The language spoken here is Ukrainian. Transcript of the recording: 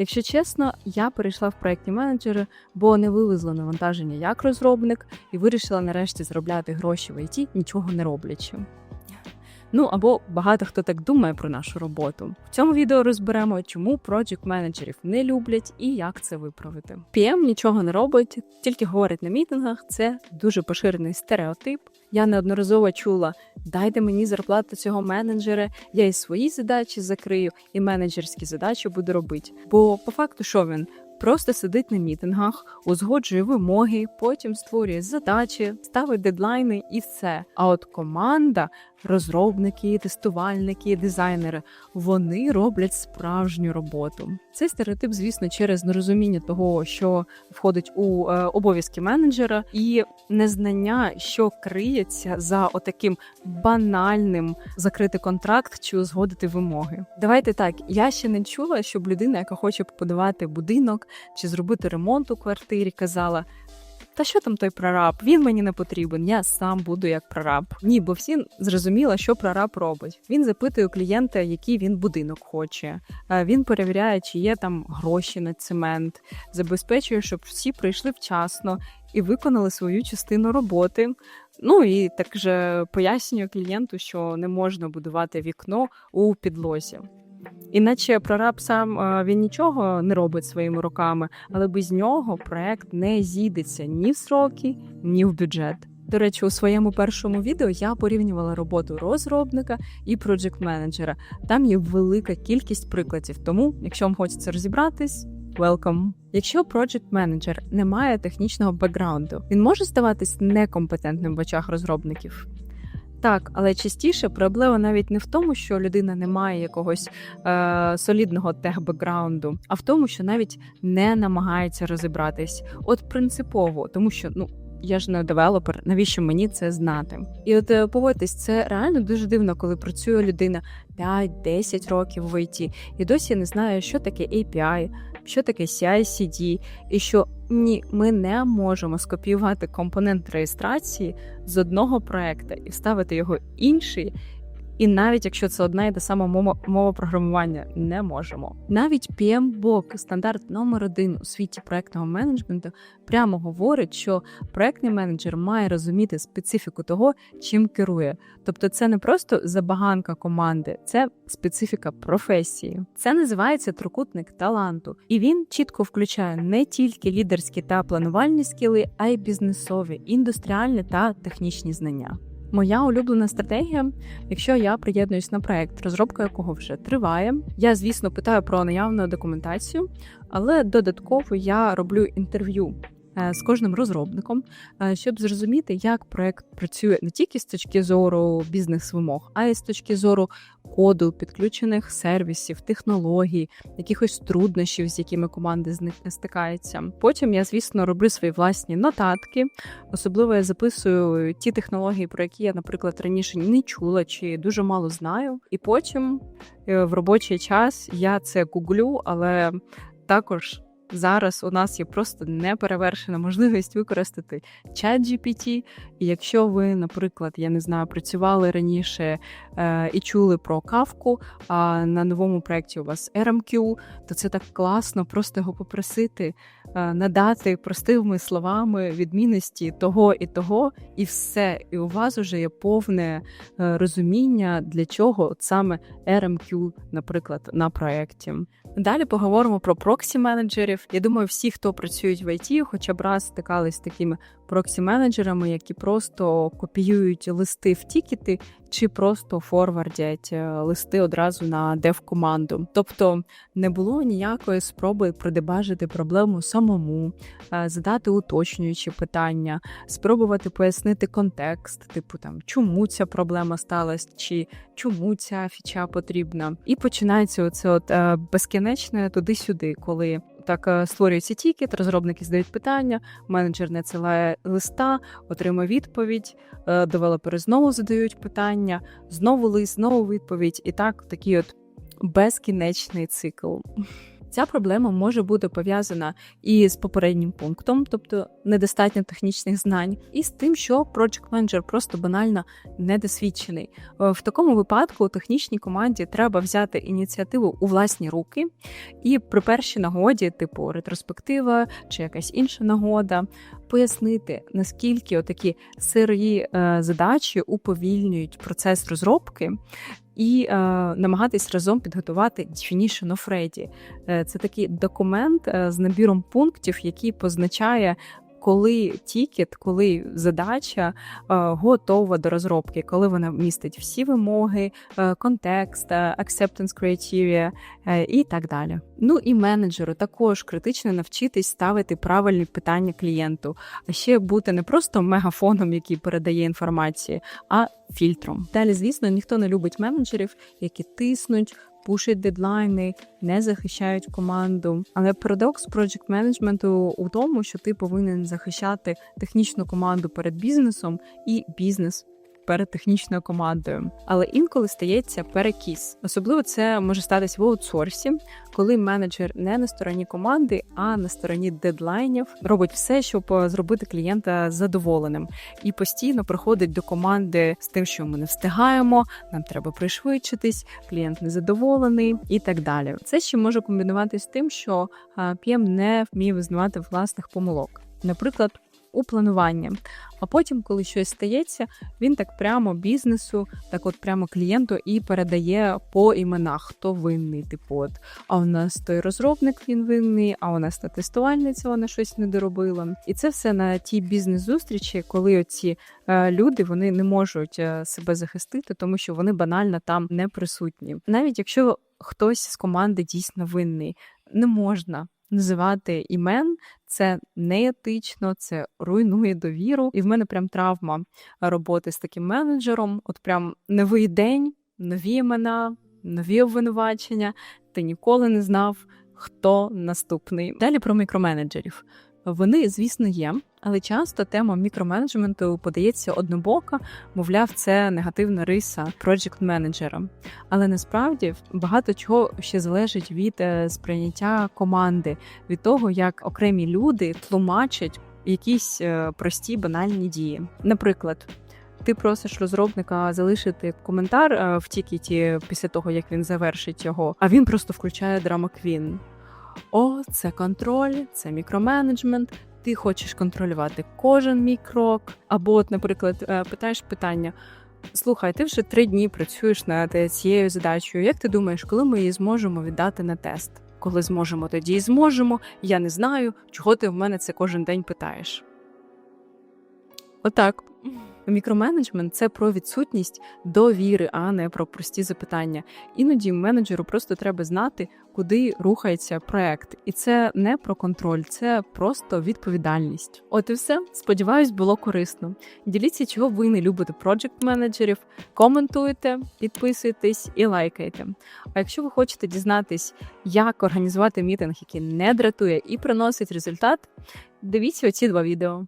Якщо чесно, я перейшла в проектні менеджери, бо не вивезла навантаження як розробник і вирішила нарешті заробляти гроші в ІТ, нічого не роблячи. Ну або багато хто так думає про нашу роботу. В цьому відео розберемо, чому проджект менеджерів не люблять і як це виправити. PM нічого не робить, тільки говорить на мітингах. Це дуже поширений стереотип. Я неодноразово чула: дайте мені зарплату цього менеджера, я і свої задачі закрию, і менеджерські задачі буду робити. Бо по факту, що він просто сидить на мітингах, узгоджує вимоги, потім створює задачі, ставить дедлайни і все. А от команда, розробники, тестувальники, дизайнери вони роблять справжню роботу. Цей стереотип, звісно, через нерозуміння того, що входить у е, обов'язки менеджера, і незнання, що криється за отаким банальним закрити контракт чи узгодити вимоги. Давайте так. Я ще не чула, щоб людина, яка хоче побудувати будинок чи зробити ремонт у квартирі, казала. Та що там той прораб? Він мені не потрібен. Я сам буду як прораб. Ні, бо всі зрозуміла, що прораб робить. Він запитує у клієнта, який він будинок хоче. Е, Він перевіряє, чи є там гроші на цемент, забезпечує, щоб всі прийшли вчасно і виконали свою частину роботи. Ну і також пояснює клієнту, що не можна будувати вікно у підлозі. Іначе прораб сам е, він нічого не робить своїми руками, але без нього проект не зійдеться ні в сроки, ні в бюджет. До речі, у своєму першому відео я порівнювала роботу розробника і проджект менеджера. Там є велика кількість прикладів. Тому, якщо вам хочеться розібратись, welcome. Якщо проджект менеджер не має технічного бекграунду, він може здаватись некомпетентним в очах розробників. Так, але частіше проблема навіть не в тому, що людина не має якогось е, солідного тех-бекграунду, а в тому, що навіть не намагається розібратись. От принципово, тому що ну. Я ж не девелопер, навіщо мені це знати? І от е, погодьтесь, це реально дуже дивно, коли працює людина 5-10 років в ІТ, і досі не знає, що таке API, що таке CI-CD, і що ні, ми не можемо скопіювати компонент реєстрації з одного проекта і вставити його інший. І навіть якщо це одна і та сама мова, мова програмування, не можемо. Навіть PMBOK, стандарт номер один у світі проектного менеджменту, прямо говорить, що проектний менеджер має розуміти специфіку того, чим керує. Тобто, це не просто забаганка команди, це специфіка професії. Це називається трикутник таланту, і він чітко включає не тільки лідерські та планувальні скіли, а й бізнесові, індустріальні та технічні знання. Моя улюблена стратегія, якщо я приєднуюсь на проект, розробка якого вже триває. Я, звісно, питаю про наявну документацію, але додатково я роблю інтерв'ю з кожним розробником, е, щоб зрозуміти, як проект працює не тільки з точки зору бізнес-вимог, а й з точки зору коду, підключених сервісів, технологій, якихось труднощів, з якими команди стикаються. Потім я, звісно, роблю свої власні нотатки. Особливо я записую ті технології, про які я, наприклад, раніше не чула чи дуже мало знаю. І потім е, в робочий час я це гуглю, але також. Зараз у нас є просто неперевершена можливість використати чат GPT. І якщо ви, наприклад, я не знаю, працювали раніше е, і чули про кавку, а на новому проєкті у вас RMQ, то це так класно просто його попросити, надати простими словами відмінності того і того, і все. І у вас вже є повне е, розуміння, для чого от саме RMQ, наприклад, на проєкті. Далі поговоримо про проксі-менеджерів. Я думаю, всі, хто працюють в IT, хоча б раз стикались з такими проксі-менеджерами, які просто копіюють листи в тікети чи просто форвардять е, листи одразу на дев-команду. Тобто не було ніякої спроби продебажити проблему самому, е, задати уточнюючі питання, спробувати пояснити контекст, типу там чому ця проблема сталася, чи чому ця фіча потрібна. І починається оце от е, безкінечне туди-сюди, коли так е, створюється тікет, розробники здають питання, менеджер надсилає листа, отримує відповідь, е, девелопери знову задають питання, знову лист, знову відповідь. І так такий от безкінечний цикл. Ця проблема може бути пов'язана і з попереднім пунктом, тобто недостатньо технічних знань, і з тим, що project менеджер просто банально недосвідчений. Е, В такому випадку технічній команді треба взяти ініціативу у власні руки, і при першій нагоді, типу ретроспектива чи якась інша нагода, пояснити наскільки отакі сирі е, задачі уповільнюють процес розробки. І е, намагатись разом підготувати Definition of Ready. Це такий документ е, з набіром пунктів, який позначає, коли тікет, коли задача е, готова до розробки, коли вона містить всі вимоги, е, контекст, е, acceptance criteria і так далі. Ну і менеджеру також критично навчитись ставити правильні питання клієнту, а ще бути не просто мегафоном, який передає інформацію, а фільтром. Далі, звісно, ніхто не любить менеджерів, які тиснуть, пушать дедлайни, не захищають команду. Але парадокс project менеджменту у тому, що ти повинен захищати технічну команду перед бізнесом і бізнес. Перед технічною командою, але інколи стається перекіс. Особливо це може статися в аутсорсі, коли менеджер не на стороні команди, а на стороні дедлайнів робить все, щоб зробити клієнта задоволеним, і постійно приходить до команди з тим, що ми не встигаємо, нам треба пришвидшитись, клієнт незадоволений і так далі. Це ще може комбінуватися з тим, що PM не вміє визнавати власних помилок, наприклад. У плануванні, а потім, коли щось стається, він так прямо бізнесу, так от прямо клієнту і передає по іменах, хто винний. Типу, от а у нас той розробник він винний, а у нас та тестувальниця вона щось не доробила. І це все на тій бізнес-зустрічі, коли оці е, люди вони не можуть е, себе захистити, тому що вони банально там не присутні. Навіть якщо хтось з команди дійсно винний, не можна. Називати імен це неетично, це руйнує довіру. І в мене прям травма роботи з таким менеджером. От прям новий день, нові імена, нові обвинувачення. Ти ніколи не знав, хто наступний. Далі про мікроменеджерів. Вони, звісно, є, але часто тема мікроменеджменту подається однобока, мовляв, це негативна риса проджект менеджера. Але насправді багато чого ще залежить від е, сприйняття команди, від того, як окремі люди тлумачать якісь е, прості банальні дії. Наприклад. Ти просиш розробника залишити коментар е, в тікеті після того, як він завершить його, а він просто включає драма Квін. О, це контроль, це мікроменеджмент. Ти хочеш контролювати кожен мій крок. Або, от, наприклад, е, питаєш питання: слухай, ти вже три дні працюєш над цією задачею. Як ти думаєш, коли ми її зможемо віддати на тест? Коли зможемо, тоді і зможемо. Я не знаю, чого ти в мене це кожен день питаєш. Отак. Мікроменеджмент це про відсутність довіри, а не про прості запитання. Іноді менеджеру просто треба знати, куди рухається проект, і це не про контроль, це просто відповідальність. От і все. Сподіваюсь, було корисно. Діліться, чого ви не любите проджект менеджерів, коментуйте, підписуйтесь і лайкайте. А якщо ви хочете дізнатись, як організувати мітинг, який не дратує і приносить результат, дивіться оці два відео.